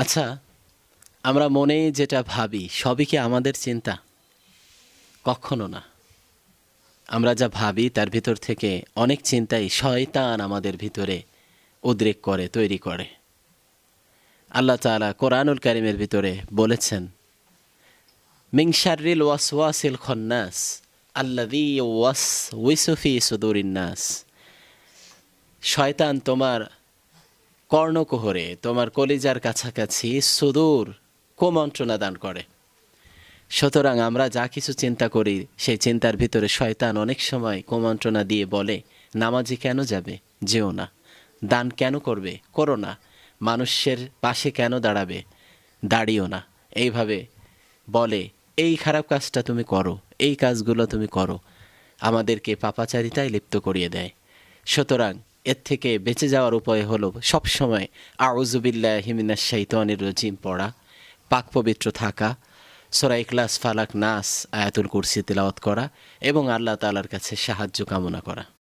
আচ্ছা আমরা মনে যেটা ভাবি, সবই কি আমাদের চিন্তা? কখনো না। আমরা যা ভাবি, তার ভিতর থেকে অনেক চিন্তাই শয়তান আমাদের ভিতরে উদ্রেক করে, তৈরি করে। আল্লাহ তাআলা কোরআনুল কারিমের ভিতরে বলেছেন মিংশারিল ওয়াসওয়াসিল খন্নাস আল্লাদি ওয়াস উইসুফি সুদুরিন্নাস শয়তান তোমার কর্ণকুহরে তোমার কলিজার কাছাকাছি সুদূর কুমন্ত্রণা দান করে। সুতরাং আমরা যা কিছু চিন্তা করি, সেই চিন্তার ভিতরে শয়তান অনেক সময় কুমন্ত্রণা দিয়ে বলে, নামাজি কেন যাবে? যেও না। দান কেন করবে? করো না। মানুষের পাশে কেন দাঁড়াবে? দাঁড়িও না। এইভাবে বলে, এই খারাপ কাজটা তুমি করো, এই কাজগুলো তুমি করো। আমাদেরকে পাপাচারিতায় লিপ্ত করিয়ে দেয়। সুতরাং এর থেকে বেঁচে যাওয়ার উপায় হলো সবসময় আউজুবিল্লা হিমিনা অনির রজিম পড়া, পাক পবিত্র থাকা সরাই ক্লাস ফালাক, নাস, আয়াতুল কুরসি তেলাওয়াত করা এবং আল্লাহ তালার কাছে সাহায্য কামনা করা।